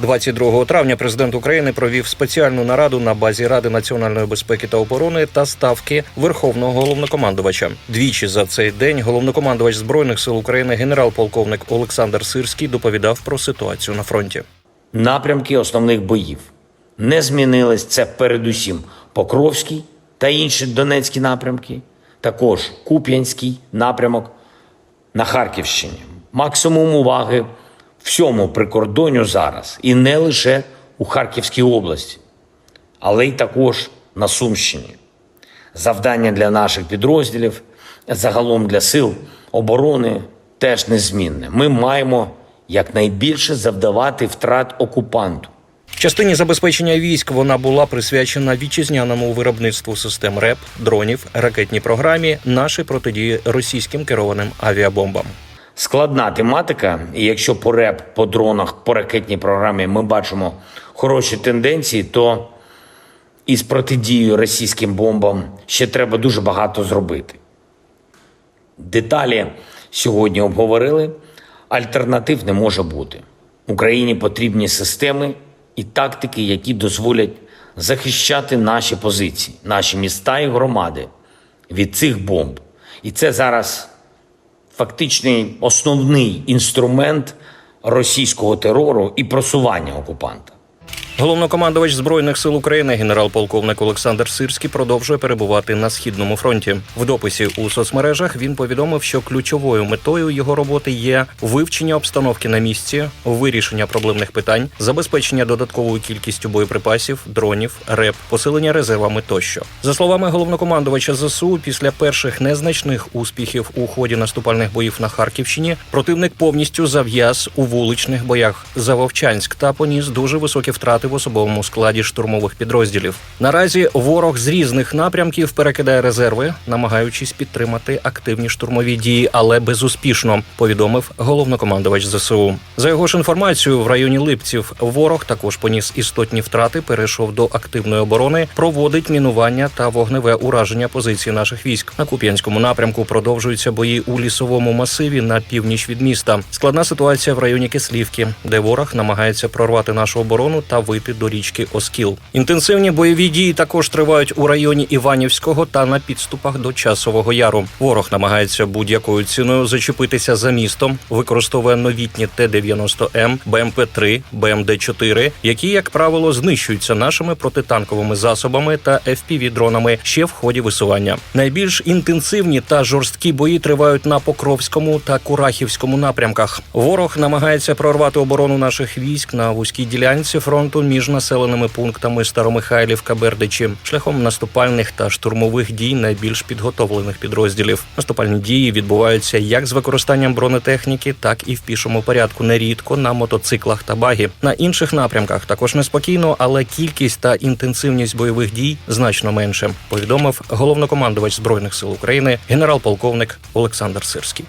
22 травня президент України провів спеціальну нараду на базі Ради національної безпеки та оборони та ставки Верховного головнокомандувача. Двічі за цей день головнокомандувач збройних сил України генерал-полковник Олександр Сирський доповідав про ситуацію на фронті. Напрямки основних боїв не змінились. Це передусім Покровський та інші Донецькі напрямки, також Куп'янський напрямок на Харківщині. Максимум уваги всьому прикордонню зараз, і не лише у Харківській області, але й також на Сумщині. Завдання для наших підрозділів, загалом для сил оборони теж незмінне. Ми маємо якнайбільше завдавати втрат окупанту. Частині забезпечення військ вона була присвячена вітчизняному виробництву систем РЕП, дронів, ракетній програмі, нашій протидії російським керованим авіабомбам. Складна тематика, і якщо по РЕП, по дронах, по ракетній програмі ми бачимо хороші тенденції, то із протидією російським бомбам ще треба дуже багато зробити. Деталі сьогодні обговорили. Альтернатив не може бути. Україні потрібні системи і тактики, які дозволять захищати наші позиції, наші міста і громади від цих бомб. І це зараз фактичний основний інструмент російського терору і просування окупанта. Головнокомандувач збройних сил України генерал-полковник Олександр Сирський продовжує перебувати на східному фронті. В дописі у соцмережах він повідомив, що ключовою метою його роботи є вивчення обстановки на місці, вирішення проблемних питань, забезпечення додатковою кількістю боєприпасів, дронів, РЕП, посилення резервами тощо. За словами головнокомандувача ЗСУ, після перших незначних успіхів у ході наступальних боїв на Харківщині противник повністю зав'яз у вуличних боях за Вовчанськ та поніс дуже високі втрати в особовому складі штурмових підрозділів. Наразі ворог з різних напрямків перекидає резерви, намагаючись підтримати активні штурмові дії, але безуспішно. Повідомив головнокомандувач ЗСУ. За його ж інформацією, в районі Липців ворог також поніс істотні втрати, перейшов до активної оборони, проводить мінування та вогневе ураження позицій наших військ. На Куп'янському напрямку продовжуються бої у лісовому масиві на північ від міста. Складна ситуація в районі Кислівки, де ворог намагається прорвати нашу оборону та вийти до річки Оскіл. Інтенсивні бойові дії також тривають у районі Іванівського та на підступах до часового яру. Ворог намагається будь-якою ціною зачепитися за містом, використовує новітні Т-90М, БМП-3, БМД-4, які, як правило, знищуються нашими протитанковими засобами та FPV-дронами ще в ході висування. Найбільш інтенсивні та жорсткі бої тривають на Покровському та Курахівському напрямках. Ворог намагається прорвати оборону наших військ на вузькій ділянці фронту між населеними пунктами Старомихайлівка Бердичі шляхом наступальних та штурмових дій найбільш підготовлених підрозділів. Наступальні дії відбуваються як з використанням бронетехніки, так і в пішому порядку, нерідко на мотоциклах та багі. На інших напрямках також неспокійно, але кількість та інтенсивність бойових дій значно менше. Повідомив головнокомандувач збройних сил України генерал-полковник Олександр Сирський.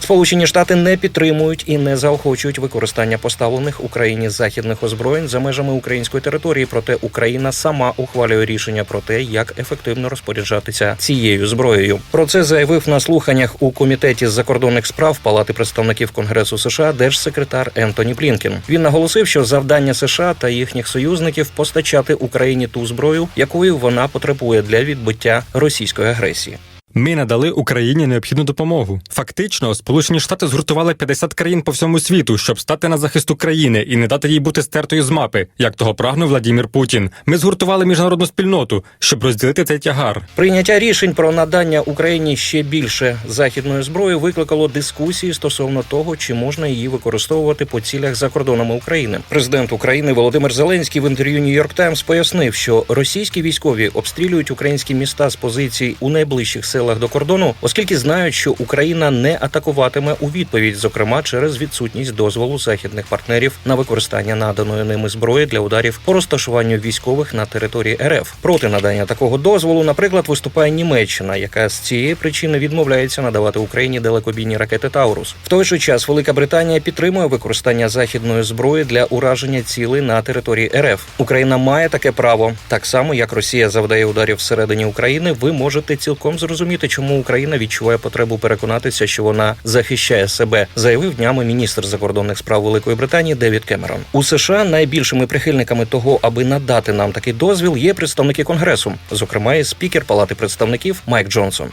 Сполучені Штати не підтримують і не заохочують використання поставлених Україні західних озброєнь за межами української території. Проте Україна сама ухвалює рішення про те, як ефективно розпоряджатися цією зброєю. Про це заявив на слуханнях у комітеті з закордонних справ Палати представників Конгресу США держсекретар Ентоні Блінкен. Він наголосив, що завдання США та їхніх союзників постачати Україні ту зброю, якою вона потребує для відбиття російської агресії. Ми надали Україні необхідну допомогу. Фактично, Сполучені Штати згуртували 50 країн по всьому світу, щоб стати на захист України і не дати їй бути стертою з мапи, як того прагнув Владімір Путін. Ми згуртували міжнародну спільноту, щоб розділити цей тягар. Прийняття рішень про надання Україні ще більше західної зброї викликало дискусії стосовно того, чи можна її використовувати по цілях за кордонами України. Президент України Володимир Зеленський в інтерв'ю Нью-Йорк Таймс пояснив, що російські військові обстрілюють українські міста з позицій у найближчих селах до кордону, оскільки знають, що Україна не атакуватиме у відповідь, зокрема через відсутність дозволу західних партнерів на використання наданої ними зброї для ударів по розташуванню військових на території РФ. Проти надання такого дозволу, наприклад, виступає Німеччина, яка з цієї причини відмовляється надавати Україні далекобійні ракети Таурус. В той же час Велика Британія підтримує використання західної зброї для ураження цілей на території РФ. Україна має таке право, так само як Росія завдає ударів всередині України. Ви можете цілком зрозуміти зрозуміти, чому Україна відчуває потребу переконатися, що вона захищає себе, заявив днями міністр закордонних справ Великої Британії Девід Кемерон. У США найбільшими прихильниками того, аби надати нам такий дозвіл, є представники конгресу, зокрема і спікер Палати представників Майк Джонсон.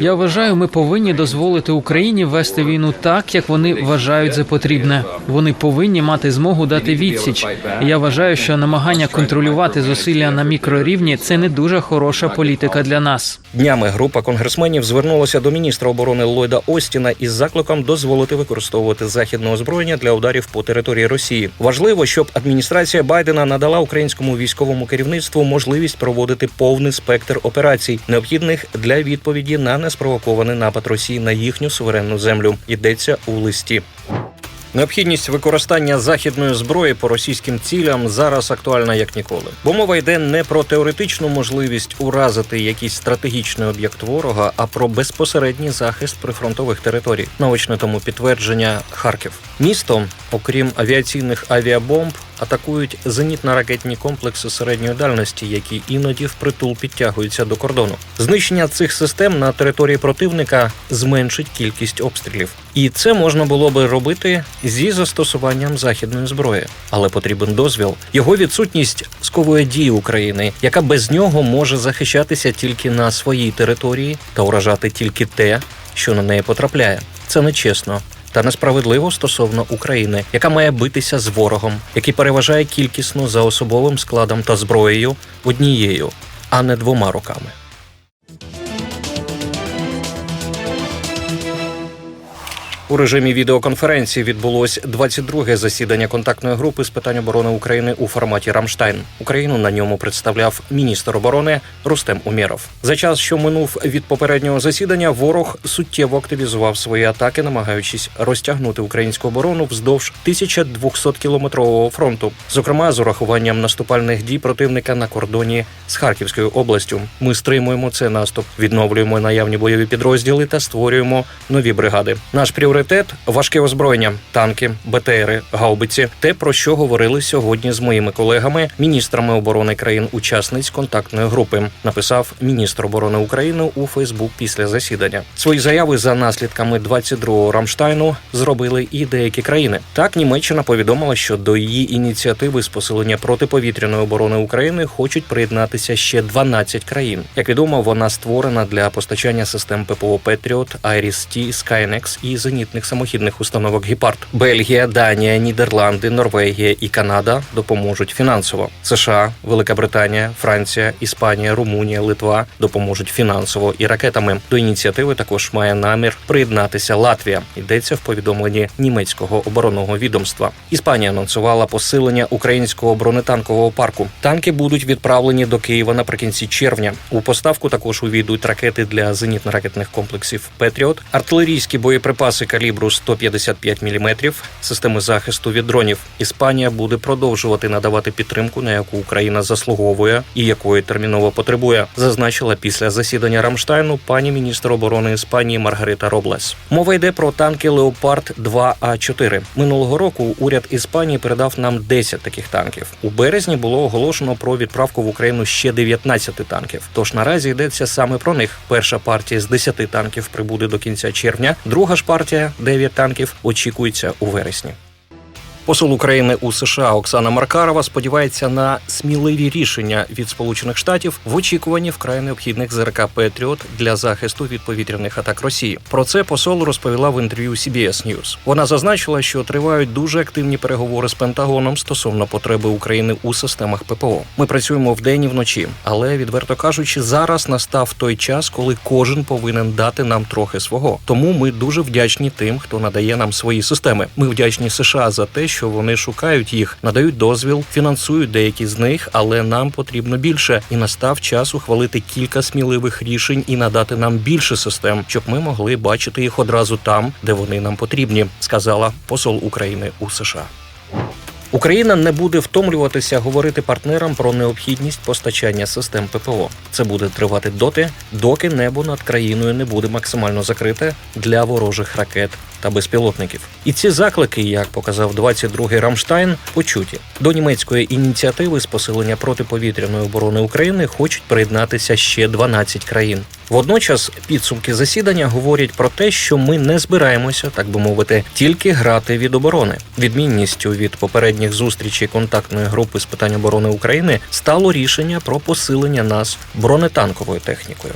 Я вважаю, ми повинні дозволити Україні вести війну так, як вони вважають за потрібне. Вони повинні мати змогу дати відсіч. І Я вважаю, що намагання контролювати зусилля на мікрорівні це не дуже хороша політика для нас. Днями група конгресменів звернулася до міністра оборони Ллойда Остіна із закликом дозволити використовувати західне озброєння для ударів по території Росії. Важливо, щоб адміністрація Байдена надала українському військовому керівництву можливість проводити повний спектр операцій, необхідних для відповіді на неспровокований напад Росії на їхню суверенну землю. Йдеться у листі. Необхідність використання західної зброї по російським цілям зараз актуальна як ніколи, бо мова йде не про теоретичну можливість уразити якийсь стратегічний об'єкт ворога, а про безпосередній захист прифронтових територій. Наочне тому підтвердження Харків. Місто, окрім авіаційних авіабомб, атакують зенітно-ракетні комплекси середньої дальності, які іноді впритул підтягуються до кордону. Знищення цих систем на території противника зменшить кількість обстрілів, і це можна було би робити зі застосуванням західної зброї, але потрібен дозвіл. Його відсутність сковує дії України, яка без нього може захищатися тільки на своїй території та уражати тільки те, що на неї потрапляє. Це нечесно. Та несправедливо стосовно України, яка має битися з ворогом, який переважає кількісно за особовим складом та зброєю однією, а не двома руками. У режимі відеоконференції відбулось 22-ге засідання контактної групи з питань оборони України у форматі Рамштайн. Україну на ньому представляв міністр оборони Рустем Умєров. За час, що минув від попереднього засідання, ворог суттєво активізував свої атаки, намагаючись розтягнути українську оборону вздовж 1200 кілометрового фронту, зокрема з урахуванням наступальних дій противника на кордоні з Харківською областю. Ми стримуємо цей наступ, відновлюємо наявні бойові підрозділи та створюємо нові бригади. Наш пріоритет важке озброєння, танки, БТРи, гаубиці. Те про що говорили сьогодні з моїми колегами, міністрами оборони країн-учасниць контактної групи, написав міністр оборони України у Фейсбук після засідання. Свої заяви за наслідками 22-го Рамштайну зробили і деякі країни. Так, Німеччина повідомила, що до її ініціативи з посилення протиповітряної оборони України хочуть приєднатися ще 12 країн. Як відомо, вона створена для постачання систем ППО Петріот, Айріс-Ті, Skynex і зенітних самохідних установок Гепард. Бельгія, Данія, Нідерланди, Норвегія і Канада допоможуть фінансово. США, Велика Британія, Франція, Іспанія, Румунія, Литва допоможуть фінансово і ракетами. До ініціативи також має намір приєднатися Латвія. Йдеться в повідомленні німецького оборонного відомства. Іспанія анонсувала посилення українського бронетанкового парку. Танки будуть відправлені до Києва наприкінці червня. У поставку також увійдуть ракети для зенітно-ракетних комплексів Петріот, артилерійські боєприпаси калібру 155 мм, системи захисту від дронів. Іспанія буде продовжувати надавати підтримку, на яку Україна заслуговує і якої терміново потребує, зазначила після засідання Рамштайну пані міністр оборони Іспанії Маргарита Роблес. Мова йде про танки Леопард 2 а 4 Минулого року уряд Іспанії передав нам 10 таких танків. У березні було оголошено про відправку в Україну ще 19 танків. Тож наразі йдеться саме про них. Перша партія з 10 танків прибуде до кінця червня. Друга ж партія 9 танків очікується у вересні. Посол України у США Оксана Маркарова сподівається на сміливі рішення від Сполучених Штатів в очікуванні вкрай необхідних ЗРК Петріот для захисту від повітряних атак Росії. Про це посол розповіла в інтерв'ю CBS News. Вона зазначила, що тривають дуже активні переговори з Пентагоном стосовно потреби України у системах ППО. Ми працюємо вдень і вночі, але відверто кажучи, зараз настав той час, коли кожен повинен дати нам трохи свого. Тому ми дуже вдячні тим, хто надає нам свої системи. Ми вдячні США за те, що вони шукають їх, надають дозвіл, фінансують деякі з них, але нам потрібно більше. І настав час ухвалити кілька сміливих рішень і надати нам більше систем, щоб ми могли бачити їх одразу там, де вони нам потрібні, сказала посол України у США. Україна не буде втомлюватися говорити партнерам про необхідність постачання систем ППО. Це буде тривати доти, доки небо над країною не буде максимально закрите для ворожих ракет та безпілотників. І ці заклики, як показав 22-й Рамштайн, почуті до німецької ініціативи з посилення протиповітряної оборони України хочуть приєднатися ще 12 країн. Водночас підсумки засідання говорять про те, що ми не збираємося, так би мовити, тільки грати від оборони. Відмінністю від попередніх зустрічей контактної групи з питань оборони України стало рішення про посилення нас бронетанковою технікою.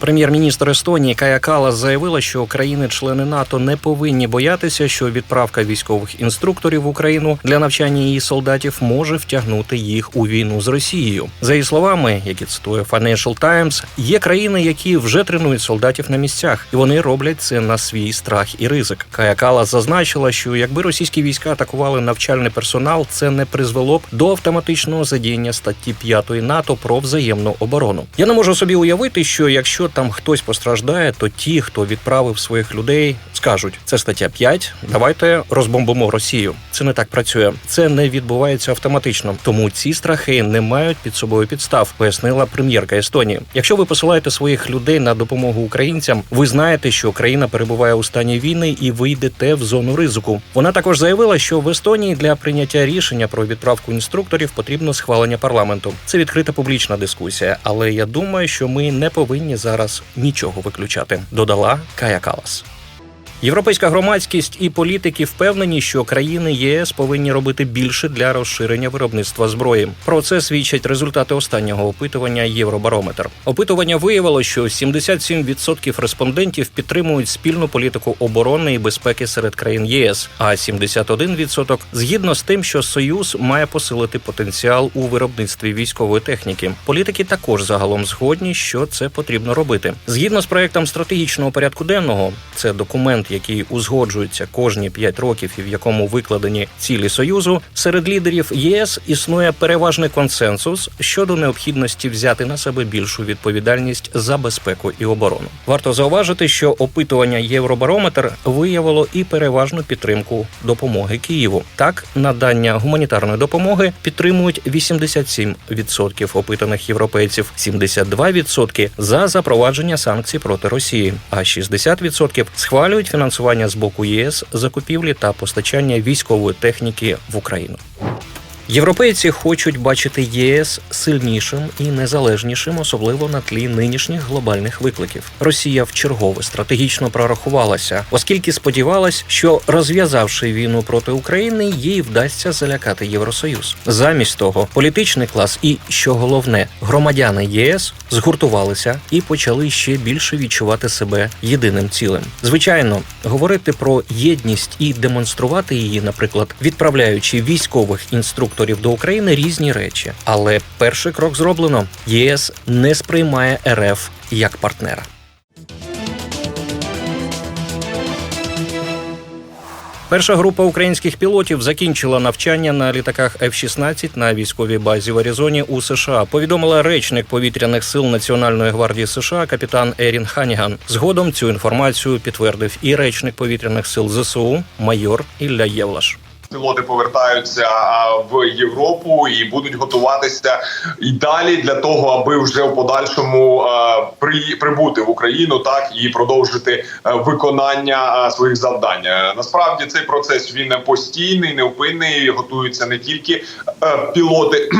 Прем'єр-міністр Естонії Кая Калас заявила, що країни-члени НАТО не повинні боятися, що відправка військових інструкторів в Україну для навчання її солдатів може втягнути їх у війну з Росією. За її словами, які цитує Financial Times, є країни, які вже тренують солдатів на місцях, і вони роблять це на свій страх і ризик. Кая Калас зазначила, що якби російські війська атакували навчальний персонал, це не призвело б до автоматичного задіяння статті 5 НАТО про взаємну оборону. Я не можу собі уявити, що якщо там хтось постраждає, то ті, хто відправив своїх людей, скажуть: це стаття 5, давайте розбомбимо Росію. Це не так працює. Це не відбувається автоматично. Тому ці страхи не мають під собою підстав, пояснила прем'єрка Естонії. Якщо ви посилаєте своїх людей на допомогу українцям, ви знаєте, що країна перебуває у стані війни і ви йдете в зону ризику. Вона також заявила, що в Естонії для прийняття рішення про відправку інструкторів потрібно схвалення парламенту. Це відкрита публічна дискусія, але я думаю, що ми не повинні зараз нічого виключати. Додала Кая Калас. Європейська громадськість і політики впевнені, що країни єС повинні робити більше для розширення виробництва зброї. Про це свідчать результати останнього опитування Євробарометр. Опитування виявило, що 77% респондентів підтримують спільну політику оборони і безпеки серед країн ЄС, а 71% згідно з тим, що Союз має посилити потенціал у виробництві військової техніки. Політики також загалом згодні, що це потрібно робити. Згідно з проектом стратегічного порядку денного, це документ, який узгоджується кожні 5 років і в якому викладені цілі союзу. Серед лідерів ЄС існує переважний консенсус щодо необхідності взяти на себе більшу відповідальність за безпеку і оборону. Варто зауважити, що опитування Євробарометр виявило і переважну підтримку допомоги Києву. Так, надання гуманітарної допомоги підтримують 87% опитаних європейців, 72% за запровадження санкцій проти Росії, а 60% схвалюють фінансування з боку ЄС закупівлі та постачання військової техніки в Україну. Європейці хочуть бачити ЄС сильнішим і незалежнішим, особливо на тлі нинішніх глобальних викликів. Росія вчергове стратегічно прорахувалася, оскільки сподівалась, що розв'язавши війну проти України, їй вдасться залякати Євросоюз. Замість того, політичний клас і що головне, громадяни ЄС згуртувалися і почали ще більше відчувати себе єдиним цілим. Звичайно, говорити про єдність і демонструвати її, наприклад, відправляючи військових інструкторів до України різні речі. Але перший крок зроблено. ЄС не сприймає РФ як партнера. Перша група українських пілотів закінчила навчання на літаках F-16 на військовій базі в Аризоні у США. Повідомила речник повітряних сил Національної гвардії США капітан Ерін Ханіган. Згодом цю інформацію підтвердив і речник повітряних сил ЗСУ майор Ілля Євлаш. Пілоти повертаються в Європу і будуть готуватися і далі для того, аби вже в подальшому при, прибути в Україну, так і продовжити виконання своїх завдань. Е, Насправді цей процес він постійний, невпинний. Готуються не тільки е, пілоти.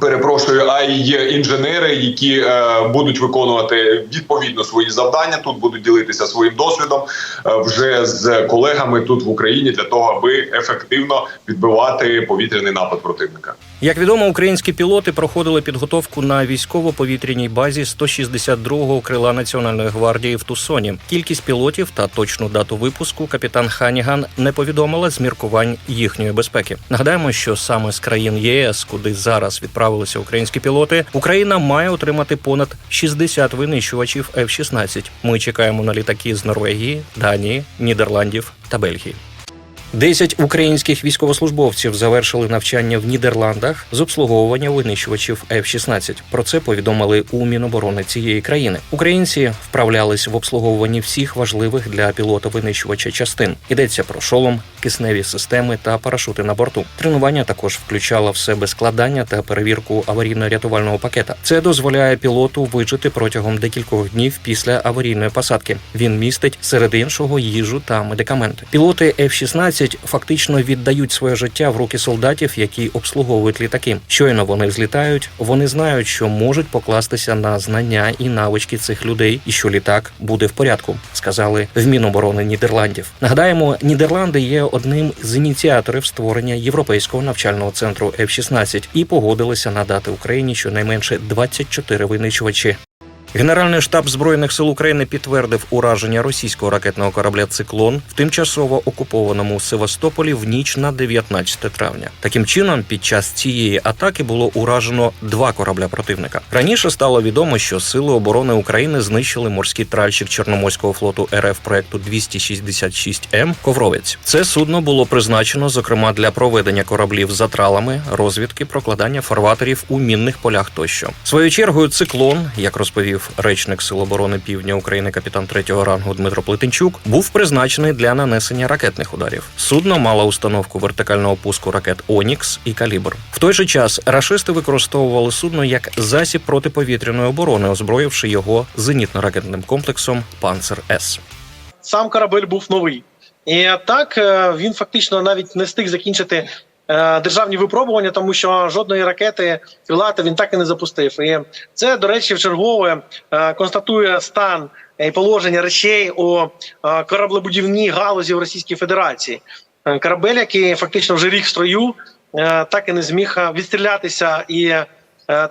Перепрошую, а й інженери, які е, будуть виконувати відповідно свої завдання. Тут будуть ділитися своїм досвідом е, вже з колегами тут в Україні для того, аби ефективно відбивати повітряний напад противника. Як відомо, українські пілоти проходили підготовку на військово-повітряній базі 162-го крила Національної гвардії в Тусоні. Кількість пілотів та точну дату випуску капітан Ханіган не повідомила з міркувань їхньої безпеки. Нагадаємо, що саме з країн ЄС, куди зараз відправилися українські пілоти, Україна має отримати понад 60 винищувачів F-16. Ми чекаємо на літаки з Норвегії, Данії, Нідерландів та Бельгії. Десять українських військовослужбовців завершили навчання в Нідерландах з обслуговування винищувачів F-16. Про це повідомили у Міноборони цієї країни. Українці вправлялись в обслуговуванні всіх важливих для пілота винищувача частин. Йдеться про шолом, кисневі системи та парашути на борту. Тренування також включало в себе складання та перевірку аварійно-рятувального пакета. Це дозволяє пілоту вижити протягом декількох днів після аварійної посадки. Він містить серед іншого їжу та медикаменти. Пілоти F-16 F-16 фактично віддають своє життя в руки солдатів, які обслуговують літаки. Щойно вони злітають, вони знають, що можуть покластися на знання і навички цих людей, і що літак буде в порядку, сказали в Міноборони Нідерландів. Нагадаємо, Нідерланди є одним з ініціаторів створення європейського навчального центру F-16 і погодилися надати Україні щонайменше 24 винищувачі. Генеральний штаб збройних сил України підтвердив ураження російського ракетного корабля Циклон в тимчасово окупованому Севастополі в ніч на 19 травня. Таким чином, під час цієї атаки було уражено два корабля противника. Раніше стало відомо, що сили оборони України знищили морський тральщик Чорноморського флоту РФ проекту 266 М Ковровець. Це судно було призначено зокрема для проведення кораблів за тралами, розвідки, прокладання фарватерів у мінних полях тощо. Своєю чергою циклон, як розповів речник Сил оборони Півдня України, капітан третього рангу Дмитро Плетенчук, був призначений для нанесення ракетних ударів. Судно мало установку вертикального пуску ракет Онікс і Калібр. В той же час рашисти використовували судно як засіб протиповітряної оборони, озброївши його зенітно-ракетним комплексом Панцер С. сам корабель був новий. І так е, він фактично навіть не встиг закінчити державні випробування, тому що жодної ракети крилати він так і не запустив. І це, до речі, в чергове констатує стан і положення речей у е, кораблебудівній галузі в Російській Федерації. Е, Корабель, який фактично вже рік в строю, е, так і не зміг е, відстрілятися, і е,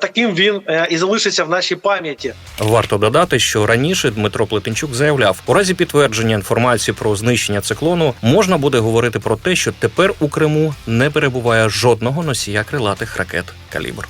таким він е, і залишиться в нашій пам'яті. Варто додати, що раніше Дмитро Плетенчук заявляв, у разі підтвердження інформації про знищення циклону можна буде говорити про те, що тепер у Криму не перебуває жодного носія крилатих ракет калібр.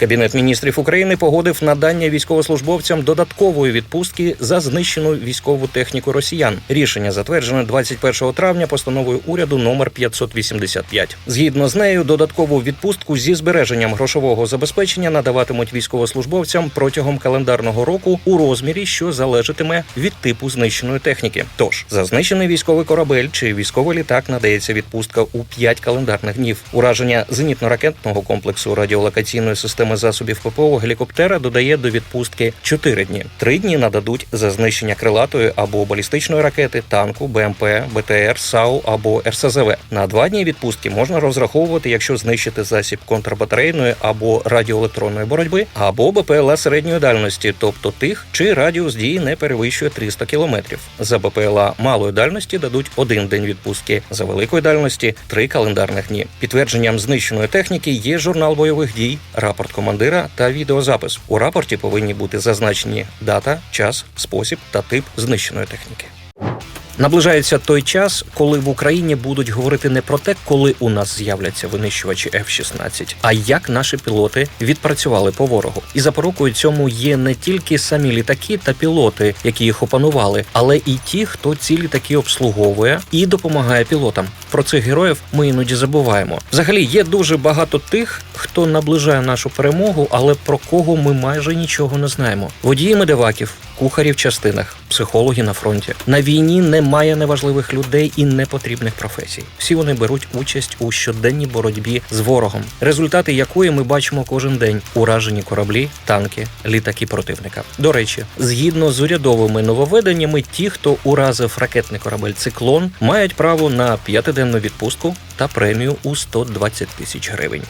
Кабінет міністрів України погодив надання військовослужбовцям додаткової відпустки за знищену військову техніку росіян. Рішення затверджене 21 травня постановою уряду номер 585. Згідно з нею, додаткову відпустку зі збереженням грошового забезпечення надаватимуть військовослужбовцям протягом календарного року у розмірі, що залежатиме від типу знищеної техніки. Тож за знищений військовий корабель чи військовий літак надається відпустка у 5 календарних днів. Ураження зенітно-ракетного комплексу радіолокаційної системи засобів ППО гелікоптера додає до відпустки 4 дні. Три дні нададуть за знищення крилатої або балістичної ракети, танку, БМП, БТР, САУ або РСЗВ. На два дні відпустки можна розраховувати, якщо знищити засіб контрбатарейної або радіоелектронної боротьби, або БПЛА середньої дальності, тобто тих, чий радіус дії не перевищує 300 кілометрів. За БПЛА малої дальності дадуть один день відпустки, за великої дальності три календарних дні. Підтвердженням знищеної техніки є журнал бойових дій, рапорт командира та відеозапис. У рапорті повинні бути зазначені дата, час, спосіб та тип знищеної техніки. Наближається той час, коли в Україні будуть говорити не про те, коли у нас з'являться винищувачі F-16, а як наші пілоти відпрацювали по ворогу. І запорукою цьому є не тільки самі літаки та пілоти, які їх опанували, але і ті, хто ці літаки обслуговує і допомагає пілотам. Про цих героїв ми іноді забуваємо. Взагалі є дуже багато тих, хто наближає нашу перемогу, але про кого ми майже нічого не знаємо. Водії медиваків, кухарі в частинах, психологи на фронті. На війні немає неважливих людей і непотрібних професій. Всі вони беруть участь у щоденній боротьбі з ворогом, результати якої ми бачимо кожен день: уражені кораблі, танки, літаки противника. До речі, згідно з урядовими нововведеннями, ті, хто уразив ракетний корабель Циклон, мають право на п'ятиденну відпустку та премію у 120 тисяч гривень.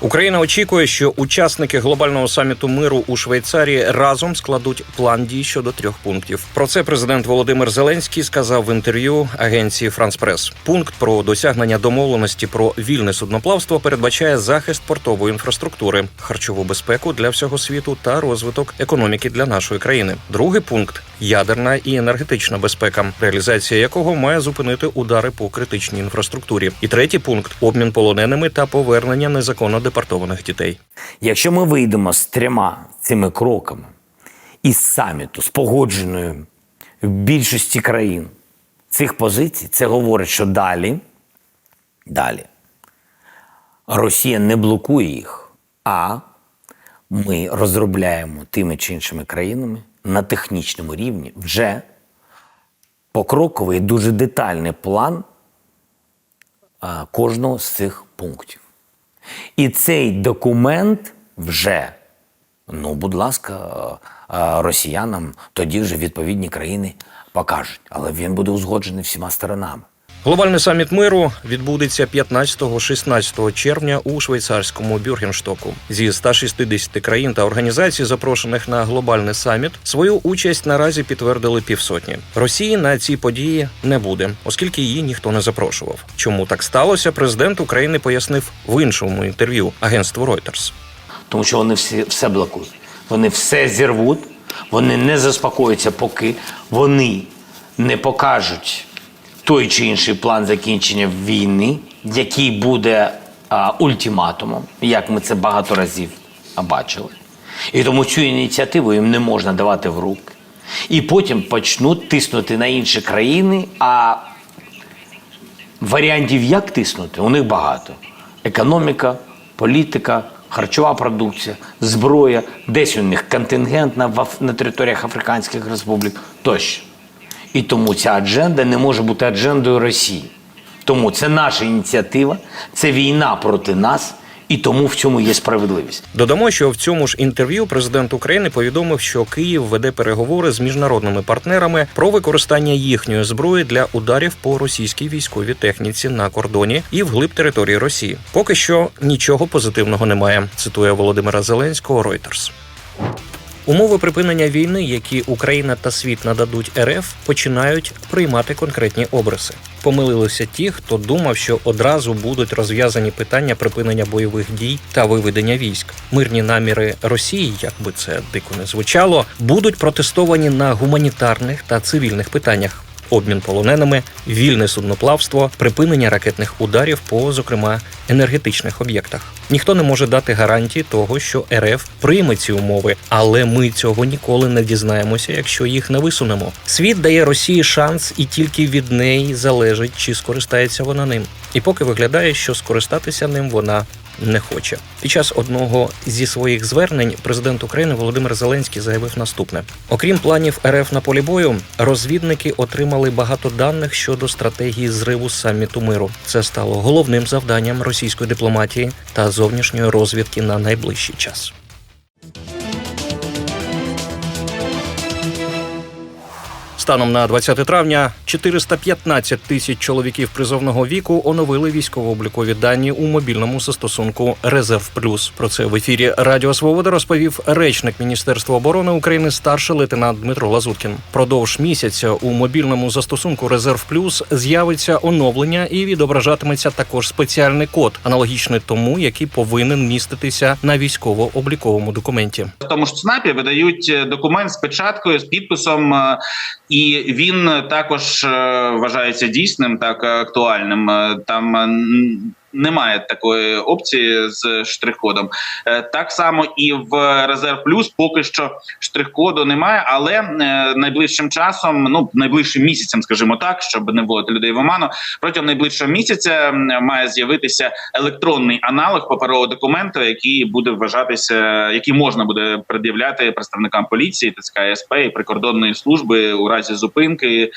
Україна очікує, що учасники глобального саміту миру у Швейцарії разом складуть план дій щодо трьох пунктів. Про це президент Володимир Зеленський сказав в інтерв'ю агенції Франс Прес. Пункт про досягнення домовленості про вільне судноплавство передбачає захист портової інфраструктури, харчову безпеку для всього світу та розвиток економіки для нашої країни. Другий пункт ядерна і енергетична безпека, реалізація якого має зупинити удари по критичній інфраструктурі. І третій пункт обмін полоненими та повернення незаконно депортованих дітей. Якщо ми вийдемо з трьома цими кроками із саміту, з погодженою в більшості країн цих позицій, це говорить, що далі, далі Росія не блокує їх, а ми розробляємо тими чи іншими країнами на технічному рівні вже покроковий, дуже детальний план кожного з цих пунктів. І цей документ вже Ну, будь ласка, е, росіянам тоді вже відповідні країни покажуть, але він буде узгоджений всіма сторонами. Глобальний саміт миру відбудеться 15-16 червня у швейцарському Бюргенштоку. Зі 160 країн та організацій, запрошених на глобальний саміт, свою участь наразі підтвердили півсотні. Росії на цій події не буде, оскільки її ніхто не запрошував. Чому так сталося? Президент України пояснив в іншому інтерв'ю агентству Reuters. тому що вони всі, все блокують. Вони все зірвуть, вони не заспокояться, поки вони не покажуть той чи інший план закінчення війни, який буде а, ультиматумом, як ми це багато разів бачили. І тому цю ініціативу їм не можна давати в руки. І потім почнуть тиснути на інші країни, а Варіантів, як тиснути, у них багато: економіка, політика, харчова продукція, зброя, десь у них контингент на, на територіях Африканських республік тощо. І тому ця адженда не може бути аджендою Росії. Тому це наша ініціатива, це війна проти нас, і тому в цьому є справедливість. Додамо, що в цьому ж інтерв'ю президент України повідомив, що Київ веде переговори з міжнародними партнерами про використання їхньої зброї для ударів по російській військовій техніці на кордоні і вглиб території Росії. Поки що нічого позитивного немає. Цитує Володимира Зеленського Reuters. Умови припинення війни, які Україна та світ нададуть РФ, починають приймати конкретні образи. Помилилися ті, хто думав, що одразу будуть розв'язані питання припинення бойових дій та виведення військ. Мирні наміри Росії, як би це дико не звучало, будуть протестовані на гуманітарних та цивільних питаннях. Обмін полоненими, вільне судноплавство, припинення ракетних ударів по, зокрема, енергетичних об'єктах. Ніхто не може дати гарантії того, що РФ прийме ці умови, але ми цього ніколи не дізнаємося, якщо їх не висунемо. Світ дає Росії шанс, і тільки від неї залежить, чи скористається вона ним. І поки виглядає, що скористатися ним вона не хоче. Під час одного зі своїх звернень президент України Володимир Зеленський заявив наступне: окрім планів РФ на полі бою, розвідники отримали багато даних щодо стратегії зриву саміту миру. Це стало головним завданням російської дипломатії та зовнішньої розвідки на найближчий час. Станом на 20 травня 415 тисяч чоловіків призовного віку оновили військово-облікові дані у мобільному застосунку Резерв Плюс. Про це в ефірі Радіо Свобода розповів речник Міністерства оборони України старший лейтенант Дмитро Лазуткін. Продовж місяця у мобільному застосунку Резерв Плюс з'явиться оновлення і відображатиметься також спеціальний код, аналогічний тому, який повинен міститися на військово-обліковому документі. в тому ж ЦНАПі видають е, документ з печаткою з підписом, е, і він також е, вважається дійсним, так е, актуальним. Е, Там немає такої опції з штрих-кодом. Е, Так само і в резерв плюс поки що штрих-коду немає, але е, найближчим часом, ну найближчим місяцем, скажімо так, щоб не було людей в оману, протягом найближчого місяця має з'явитися електронний аналог паперового документу, який буде вважатися, який можна буде пред'являти представникам поліції, ТЦК СП і прикордонної служби у разі зупинки.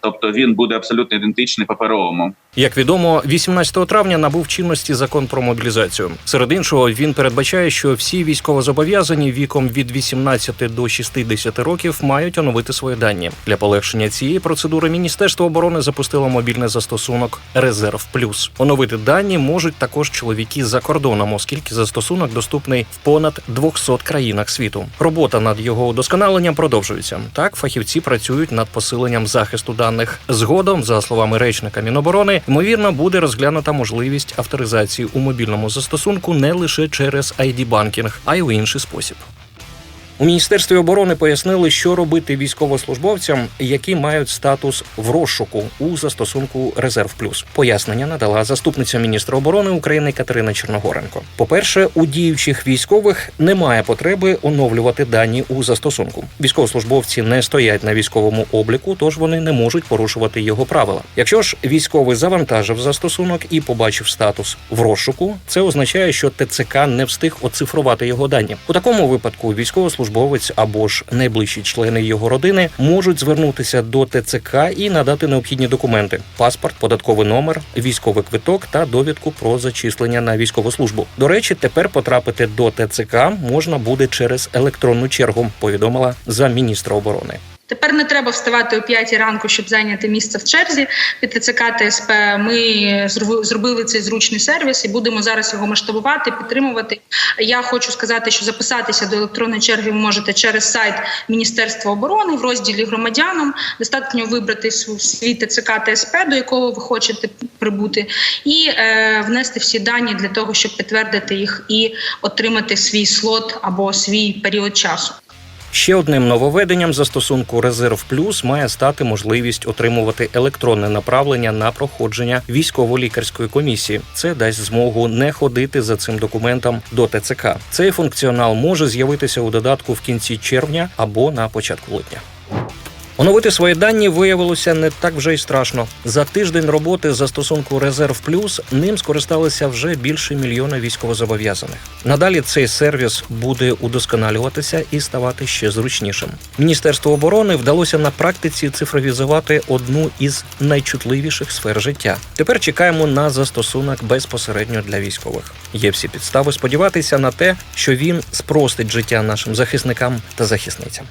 Тобто він буде абсолютно ідентичний паперовому. Як відомо, 18 травня набув чинності закон про мобілізацію. Серед іншого, він передбачає, що всі військовозобов'язані віком від 18 до 60 років мають оновити свої дані. Для полегшення цієї процедури Міністерство оборони запустило мобільний застосунок Резерв Плюс. Оновити дані можуть також чоловіки за кордоном, оскільки застосунок доступний в понад 200 країнах світу. Робота над його удосконаленням продовжується. Так, фахівці працюють над посиленням захисту даних. Згодом, за словами речника Міноборони, ймовірно, буде розглянута можливість авторизації у мобільному застосунку не лише через id банкінг а й у інший спосіб. У міністерстві оборони пояснили, що робити військовослужбовцям, які мають статус в розшуку у застосунку Резерв Плюс. Пояснення надала заступниця міністра оборони України Катерина Чорногоренко. По-перше, у діючих військових немає потреби оновлювати дані у застосунку. Військовослужбовці не стоять на військовому обліку, тож вони не можуть порушувати його правила. Якщо ж військовий завантажив застосунок і побачив статус в розшуку, це означає, що ТЦК не встиг оцифрувати його дані. У такому випадку військовослужбовці військовослужбовець або ж найближчі члени його родини можуть звернутися до ТЦК і надати необхідні документи: паспорт, податковий номер, військовий квиток та довідку про зачислення на військову службу. До речі, тепер потрапити до ТЦК можна буде через електронну чергу. Повідомила за міністра оборони. Тепер не треба вставати о 5 ранку, щоб зайняти місце в черзі під ТЦК ТСП. Ми зробили цей зручний сервіс і будемо зараз його масштабувати, підтримувати. Я хочу сказати, що записатися до електронної черги ви можете через сайт Міністерства оборони в розділі громадянам. Достатньо вибрати свій ТЦК ТСП, до якого ви хочете прибути, і е, внести всі дані для того, щоб підтвердити їх і отримати свій слот або свій період часу. Ще одним нововведенням застосунку Резерв Плюс має стати можливість отримувати електронне направлення на проходження військово-лікарської комісії. Це дасть змогу не ходити за цим документом до ТЦК. Цей функціонал може з'явитися у додатку в кінці червня або на початку липня. Оновити свої дані виявилося не так вже й страшно. За тиждень роботи застосунку Резерв Плюс ним скористалися вже більше мільйона військовозобов'язаних. Надалі цей сервіс буде удосконалюватися і ставати ще зручнішим. Міністерству оборони вдалося на практиці цифровізувати одну із найчутливіших сфер життя. Тепер чекаємо на застосунок безпосередньо для військових. Є всі підстави сподіватися на те, що він спростить життя нашим захисникам та захисницям.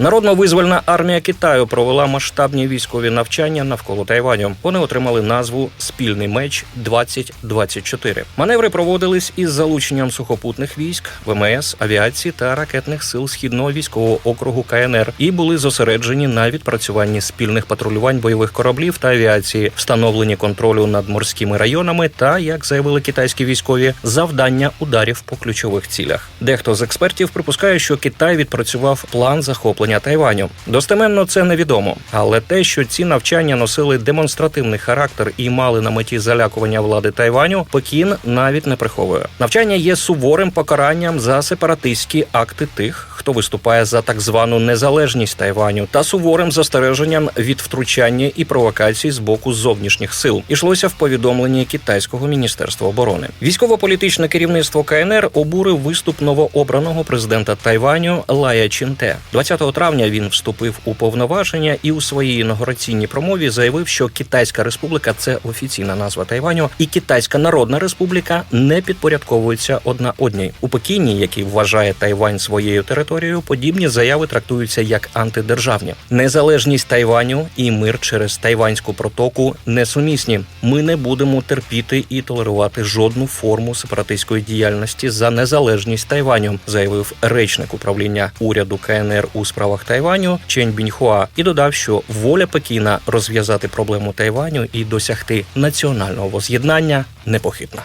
Народно-визвольна армія Китаю провела масштабні військові навчання навколо Тайваню. Вони отримали назву Спільний меч 2024 Маневри проводились із залученням сухопутних військ, ВМС, авіації та ракетних сил східного військового округу КНР і були зосереджені на відпрацюванні спільних патрулювань бойових кораблів та авіації, встановленні контролю над морськими районами та, як заявили китайські військові, завдання ударів по ключових цілях. Дехто з експертів припускає, що Китай відпрацював план захоплення Тайваню. Достеменно це невідомо, але те, що ці навчання носили демонстративний характер і мали на меті залякування влади Тайваню, Пекін навіть не приховує. Навчання є суворим покаранням за сепаратистські акти тих, хто виступає за так звану незалежність Тайваню, та суворим застереженням від втручання і провокацій з боку зовнішніх сил. Ішлося в повідомленні китайського міністерства оборони. Військово-політичне керівництво КНР обурив виступ новообраного президента Тайваню Лая Чінте. 20 травня він вступив у повноваження і у своїй інаугураційній промові заявив, що Китайська Республіка це офіційна назва Тайваню, і Китайська Народна Республіка не підпорядковуються одна одній. У Пекіні, який вважає Тайвань своєю територією, подібні заяви трактуються як антидержавні. Незалежність Тайваню і мир через Тайванську протоку несумісні. Ми не будемо терпіти і толерувати жодну форму сепаратистської діяльності за незалежність Тайваню, заявив речник управління уряду КНР у справах Тайваню Чен Біньхуа і додав, що воля Пекіна розв'язати проблему Тайваню і досягти національного воз'єднання непохитна.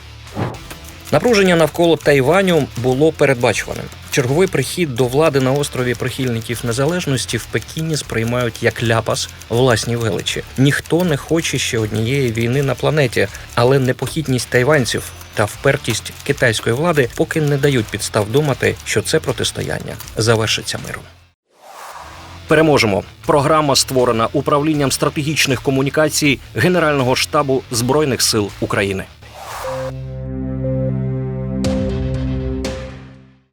Напруження навколо Тайваню було передбачуваним. Черговий прихід до влади на острові прихильників незалежності в Пекіні сприймають як ляпас власні величі. Ніхто не хоче ще однієї війни на планеті, але непохитність тайванців та впертість китайської влади поки не дають підстав думати, що це протистояння завершиться миром. Переможемо. Програма створена управлінням стратегічних комунікацій Генерального штабу Збройних сил України.